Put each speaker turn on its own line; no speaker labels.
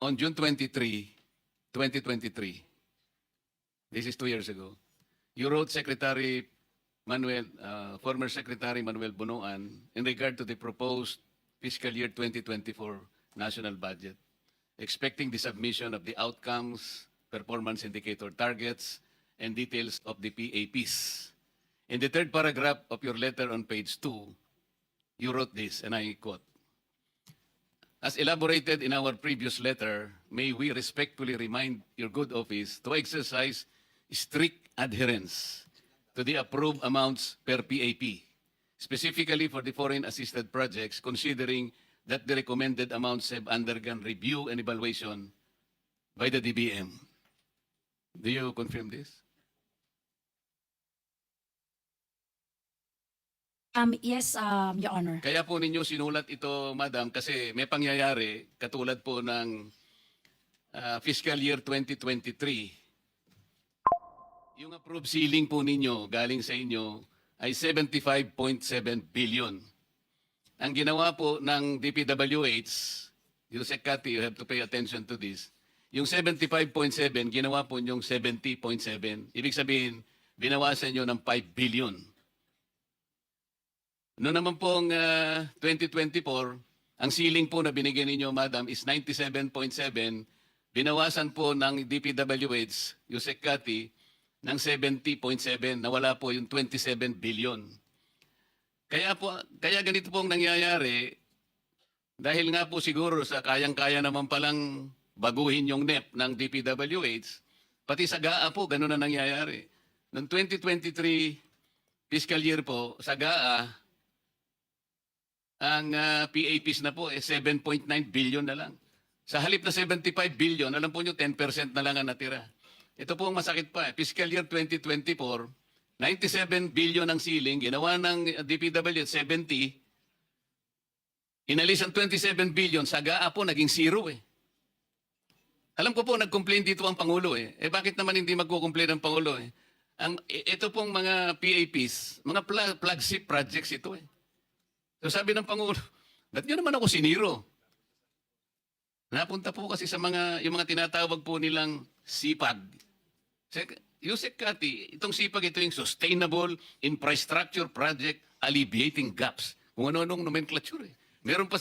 on June 23, 2023, this is two years ago, you wrote Secretary Manuel, uh, former Secretary Manuel Bunuan in regard to the proposed fiscal year 2024 national budget, expecting the submission of the outcomes, performance indicator targets, and details of the PAPs. In the third paragraph of your letter on page 2, you wrote this, and I quote, As elaborated in our previous letter, may we respectfully remind your good office to exercise strict adherence to the approved amounts per PAP, specifically for the foreign assisted projects, considering that the recommended amounts have undergone review and evaluation by the DBM. Do you confirm this?
Um, yes, um, Your Honor.
Kaya po ninyo sinulat ito, madam, kasi may pangyayari katulad po ng ah, fiscal year 2023. Yung approved ceiling po ninyo galing sa inyo ay 75.7 billion. Ang ginawa po ng DPWH, Yusek Kati, you have to pay attention to this. Yung 75.7, ginawa po yung 70.7. Ibig sabihin, binawasan nyo ng 5 billion. Noong naman pong ah, 2024, ang ceiling po na binigyan ninyo, madam, is 97.7. Binawasan po ng DPWH, Yusek Kati, ng 70.7. Nawala po yung 27 billion. Kaya po, kaya ganito pong nangyayari, dahil nga po siguro sa kayang-kaya naman palang baguhin yung NEP ng DPWH, pati sa GAA po, ganun na nangyayari. Noong 2023 fiscal year po, sa GAA, ang ah, PAPs na po eh 7.9 billion na lang. Sa halip na 75 billion, alam po nyo, 10% na lang ang natira. Ito po ang masakit pa. Eh. Fiscal year 2024, 97 billion ang ceiling, ginawa ng DPW 70, inalis ang 27 billion, sa GAA po naging zero eh. Alam ko po, nag-complain dito ang Pangulo eh. Eh bakit naman hindi magko-complain ang Pangulo eh? Ang, i- ito pong mga PAPs, mga flagship projects ito eh. So sabi ng Pangulo, ba't nyo naman ako siniro? Napunta po kasi sa mga, yung mga tinatawag po nilang SIPAG. Sek- Yusek Kati, itong SIPAG ito yung Sustainable Infrastructure Project Alleviating Gaps. Kung ano-anong nomenclature eh. Meron pa